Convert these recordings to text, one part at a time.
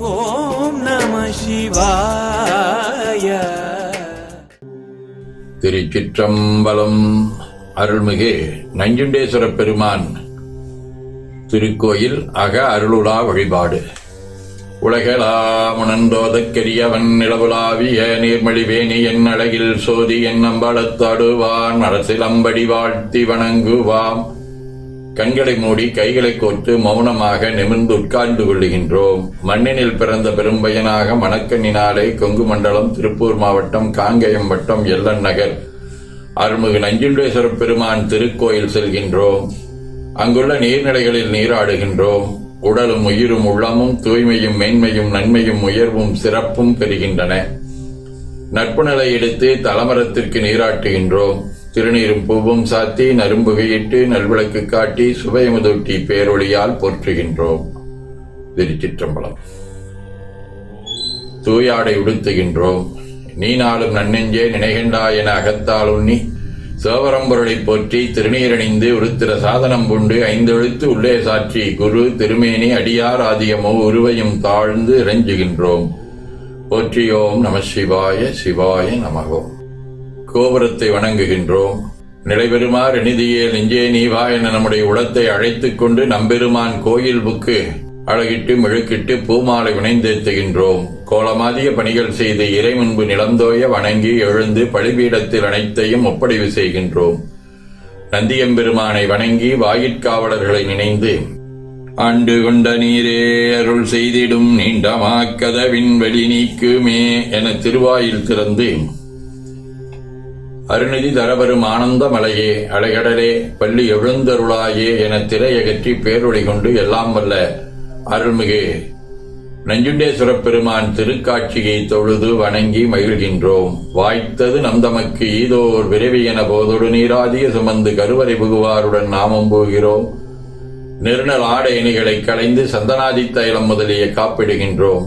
ஓம் நம சிவாய. திருச்சிற்றம்பலம் அருள்மிகு நஞ்சுண்டேஸ்வர பெருமான் திருக்கோயில் அக அருளுலா வழிபாடு. உலகலாமுணந்தோதக்கரியவன் நிலவுலாவிய நீர்மழிவேணி என் அழகில் சோதி என் அம்பலத்தாடுவான் அரசிலம்படி வாழ்த்தி வணங்குவாம். கண்களை மூடி கைகளை கோர்த்து மௌனமாக நிமிர்ந்து உட்கார்ந்து கொள்ளுகின்றோம். மண்ணினில் பிறந்த பெரும்பயனாக மணக்கண்ணினாலே கொங்கு மண்டலம் திருப்பூர் மாவட்டம் காங்கயம் வட்டம் எல்லன் நகர் அருள்மிகு நஞ்சுண்டேஸ்வர பெருமான் திருக்கோயில் செல்கின்றோம். அங்குள்ள நீர்நிலைகளில் நீராடுகின்றோம். உடலும் உயிரும் உள்ளமும் தூய்மையும் மேன்மையும் நன்மையும் உயர்வும் சிறப்பும் பெறுகின்றன. நட்பு நிலை எடுத்து தலமரத்திற்கு நீராட்டுகின்றோம். திருநீரும் பூவும் சாத்தி நரும்புகையிட்டு நல்விளக்கு காட்டி சுபயமுதொட்டி பேரொழியால் போற்றுகின்றோம். திருச்சிற்றம்பலம். தூயாடை உடுத்துகின்றோம். நீ நாளும் நன்னெஞ்சே நினைகின்றாய் என அகத்தால் உண்ணி சிவபரம்பொருளை போற்றி திருநீரணிந்து உருத்திர சாதனம் கொண்டு ஐந்தெழுத்து உள்ளே சாற்றி குரு திருமேனி அடியார் ஆதியமோ உருவையும் தாழ்ந்து இறைஞ்சுகின்றோம். போற்றியோம் நம சிவாய சிவாய நமகோம் கோபுரத்தை வணங்குகின்றோம். நிலைபெறுமாறு நிதியே நெஞ்சே நீவா என நம்முடைய உளத்தை அழைத்துக் கொண்டு நம்பெருமான் கோயில் புக்கு அழகிட்டு மெழுக்கிட்டு பூமாலை வினைந்தேத்துகின்றோம் கோலமாதிய பணிகள் செய்து இறை முன்பு நிலந்தோய வணங்கி எழுந்து பழிபீடத்தில் அனைத்தையும் ஒப்படைவு செய்கின்றோம். நந்தியம்பெருமானை வணங்கி வாயிற்காவலர்களை நினைந்து ஆண்டு கொண்ட நீரே அருள் செய்திடும் நீண்டமாக்கதவின் வெளி நீக்குமே என திருவாயில் திறந்து அருநிதி தரவரும் ஆனந்த மலையே அலைகடலே பள்ளி எழுந்தருளாயே என திரையகற்றி பேரொழி கொண்டு எல்லாம் வல்ல அருள்மிகு. நஞ்சுண்டேஸ்வர பெருமான் திருக்காட்சியை தொழுது வணங்கி மகிழ்கின்றோம். வாய்த்தது நம் தமக்கு ஈதோர் விரைவி என போதொடு நீராதிய சுமந்து கருவறை புகுவாருடன் நாமம் போகிறோம். நெருநல் ஆடை இணிகளை களைந்து சந்தனாதி தைலம் முதலிய காப்பிடுகின்றோம்.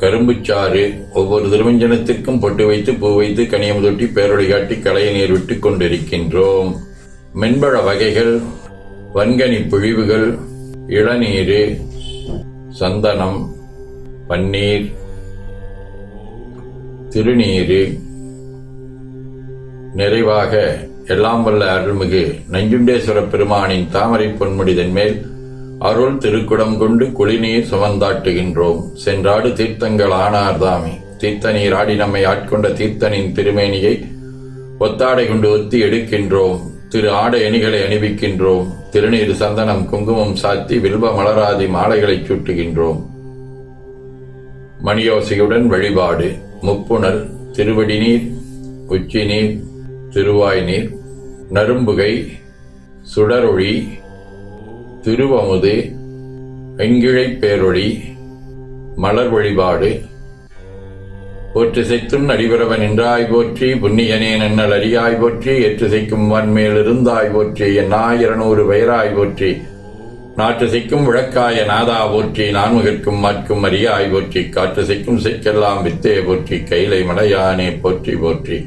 கரும்புச்சாறு ஒவ்வொரு திருவஞ்சனத்திற்கும் பொட்டு வைத்து பூ வைத்து கனியமுதொட்டி பேரொழி காட்டி களைய நீர் விட்டுக் கொண்டிருக்கின்றோம். மென்பழ வகைகள் வன்கனி புழிவுகள் இளநீர் சந்தனம் பன்னீர் திருநீர் நிறைவாக எல்லாம் வல்ல அருள்மிகு நஞ்சுண்டேஸ்வர பெருமானின் தாமரை பொன்முடிதன் மேல் அருள் திருக்குடம் கொண்டு குளிநீர் சுமந்தாட்டுகின்றோம். சென்றாடு தீர்த்தங்கள் ஆனார்தாமே தீர்த்தநீர் ஆடி நம்மை ஆட்கொண்ட தீர்த்தனின் திருமேனியை ஒத்தாடை கொண்டு ஒத்தி எடுக்கின்றோம். திரு ஆடை அணிகளை அணிவிக்கின்றோம். திருநீர் சந்தனம் குங்குமம் சாத்தி வில்வ மலராதி மாலைகளைச் சூட்டுகின்றோம். மணியோசையுடன் வழிபாடு. முப்புணல் திருவடி நீர் உச்சி நீர் திருவாய் நீர் நரும்புகை சுடரொழி திருவமுது வெங்கிழைப் பேரொழி மலர் வழிபாடு. போற்றிசைத்தும் நடிபரவன் நின்றாய் போற்றி புண்ணியனே நன்னல் அறியாய் போற்றி ஏற்றுசைக்கும் வன்மேல் இருந்தாய் போற்றி என் ஆயிரநூறு பெயராய் போற்றி. நாற்றுசைக்கும் விளக்காய நாதா போற்றி நான்முகற்கும் மாற்கும் அறியாய் போற்றி காற்றுசைக்கும் சிக்கெல்லாம் வித்தே போற்றி கைலை மலையானே போற்றி போற்றி.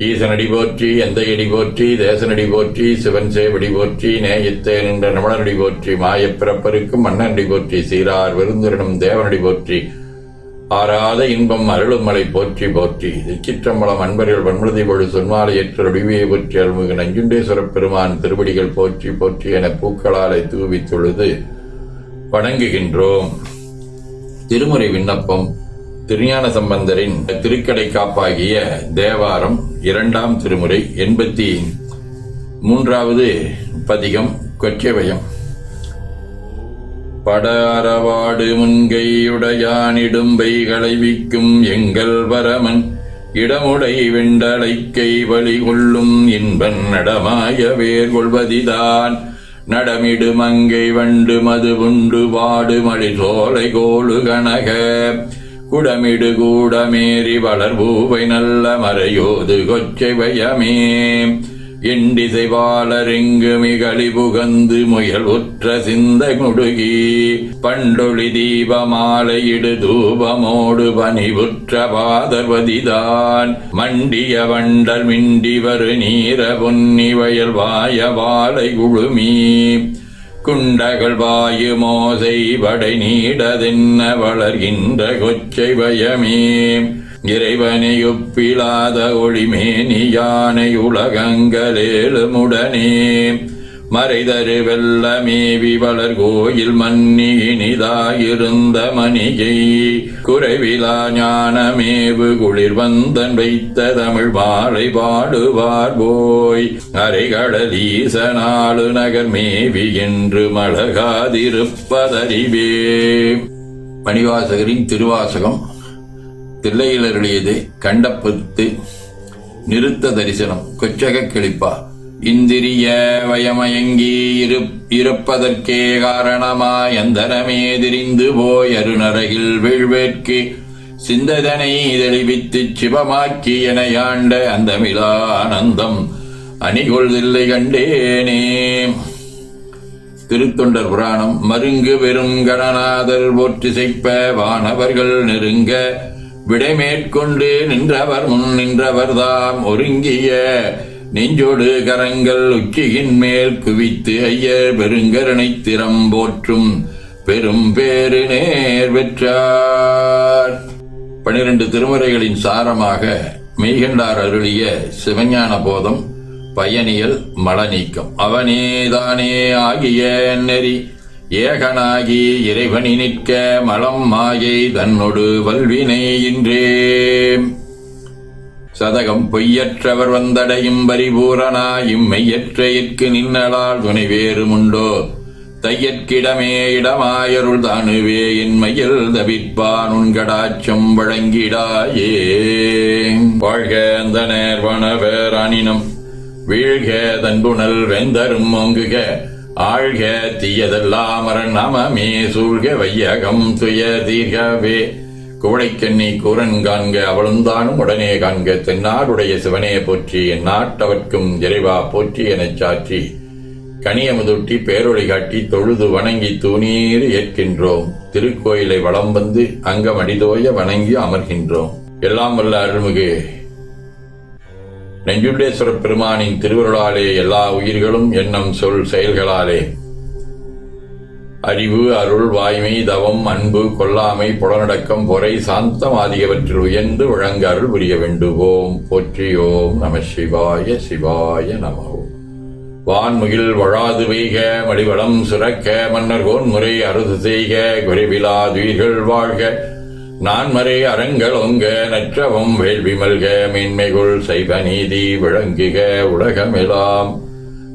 ஈசனடி போற்றி எந்தையடி போற்றி தேசனடி போற்றி சிவன் சேவடி போற்றி நேயத்தே நின்ற நமணனடி போற்றி மாயப்பிறப்பருக்கும் மன்னனடி போற்றி சீரார் விருந்துரனும் தேவனடி போற்றி ஆறாத இன்பம் அருளும் மலை போற்றி போற்றி. திருச்சிற்றம்பலம் அன்பர்கள் வன்மதி பொழு சொன்மாலையற்ற ஏற்ற போற்றி அருள்மிகு நஞ்சுண்டேஸ்வரப் பெருமான் திருவடிகள் போற்றி போற்றி என பூக்களாலை தூவி தொழுது வணங்குகின்றோம். திருமுறை விண்ணப்பம் திருஞான சம்பந்தரின் திருக்கடை காப்பாகிய தேவாரம் இரண்டாம் திருமுறை எண்பத்தி மூன்றாவது பதிகம் கொச்சவயம். படாரவாடு முன்கையுடையானிடும்பை விக்கும் எங்கள் வரமன் இடமுடை வெண்டலைக்கை வழி கொள்ளும் இன்பன் நடமாய வேர் கொள்வதிதான் நடமிடு மங்கை வண்டு மது உண்டு வாடு மழி சோலை கோளு கனக. குடமிடு கூடமேறி வளர்பூவை நல்ல மறையோது கொச்சை வயமே. எண்டிசை வாளரெங்கு மிகளி புகந்து முயல் உற்ற சிந்தை முடுகி. பண்டொளி தீப மாலையிடு தூபமோடு பணிவுற்ற பாதர்வதிதான் மண்டிய வண்டல் மிண்டி வரு நீர பொன்னி வயல் வாய வாழை குழுமி குண்டகள் வாயு மோசை படை நீடதென்ன வளர்கின்ற கொச்சை பயமே இறைவனை ஒப்பிலாத ஒளிமேனி யானை உலகங்களேழுமுடனே மறைதரு வெள்ளமேவி வளர் கோயில் மன்னியினிதாயிருந்த மணிகை குறைவிலா ஞானமேவு குளிர் வந்தன் வைத்த தமிழ் மாலை பாடுவார் போய். அரைகடலீசனாளு நகர் மேவி என்று மழகாதிருப்பதறிவே மணிவாசகரின் திருவாசகம் தில்லையிலருடையது கண்டப்பத்து நிறுத்த தரிசனம். கொச்சக கிளிப்பா. இந்திரிய வயமயங்கி இருப்பதற்கே காரணமாய் அந்தரமே திரிந்து போய் அருணரகில் வீழ்வேற்கு சிந்ததனை தெளிவித்து சிவமாக்கி என யாண்ட அந்தமிலா ஆனந்தம் அணிகொள்தில்லை கண்டேனே. திருத்தொண்டர் புராணம் மருங்கு வெறும் கணநாதர் போற்றிசைப்ப வானவர்கள் நெருங்க விடைமேற்கொண்டு நின்றவர் முன் நின்றவர் தாம் ஒருங்கிய நெஞ்சோடு கரங்கள் உச்சியின் மேல் குவித்து ஐயர் பெருங்கருணை திறம் போற்றும் பெரும் பேரு நேர் பெற்றார். பனிரெண்டு திருமுறைகளின் சாரமாக மெய்கண்டார் அருளிய சிவஞான போதம் பயனியல் மலநீக்கம். அவனேதானே ஆகிய நெறி ஏகனாகி இறைவனி நிற்க மலம் மாயை தன்னொடு வல்வினை இன்றே சதகம் பொய்யற்றவர் வந்தடையும் பரிபூரணா இம்மையற்ற இற்கு நின்னலால் துணை வேறுமுண்டோ தையற்கிடமே இடமாயருள் தானுவே என் மயில் தவிப்பான் உன்கடாச்சம் வழங்கிடாயே. வாழ்க அந்த நேர்வனவர் அணினம் வீழ்க தன்புணல் வெந்தரும் மொங்குக ஆழ்க தீயதெல்லாம் நமமே சூழ்க வையகம் துய தீர்கவே. குவளைக்கண்ணி கூரன் காண்க அவளுந்தானும் உடனே காண்க தென்னாடுடைய சிவனே போற்றி என் நாட்டவர்க்கும் இறைவா போற்றி எனச் சாற்றி. கனியமுதுட்டி பேரொழி காட்டி தொழுது வணங்கி தூணீர் ஏற்கின்றோம். திருக்கோயிலை வளம் வந்து அங்கம் அடிதோய வணங்கி அமர்கின்றோம். எல்லாம் வல்ல அருள்மிகு. நெஞ்சுண்டேஸ்வர பெருமானின் திருவருளாலே எல்லா உயிர்களும் எண்ணம் சொல் செயல்களாலே. அறிவு அருள் வாய்மை தவம் அன்பு கொல்லாமை புலனடக்கம் பொறை சாந்தம் ஆகியவற்றில் உயர்ந்து வழங்க அருள் புரிய வேண்டுவோம். போற்றியோம் நம சிவாய சிவாய நமோ. வான்முகில் வழாது பெய்க மடிவளம் சுரக்க மன்னர் முறை அறுது செய்க குறைவிலாதுயிர்கள் வாழ்க. நான்மறை அறங்கள் ஒங்க நற்றவம் வேள்வி மல்க மேன்மைகுள் சைவ நீதி விளங்குக உலகமெல்லாம்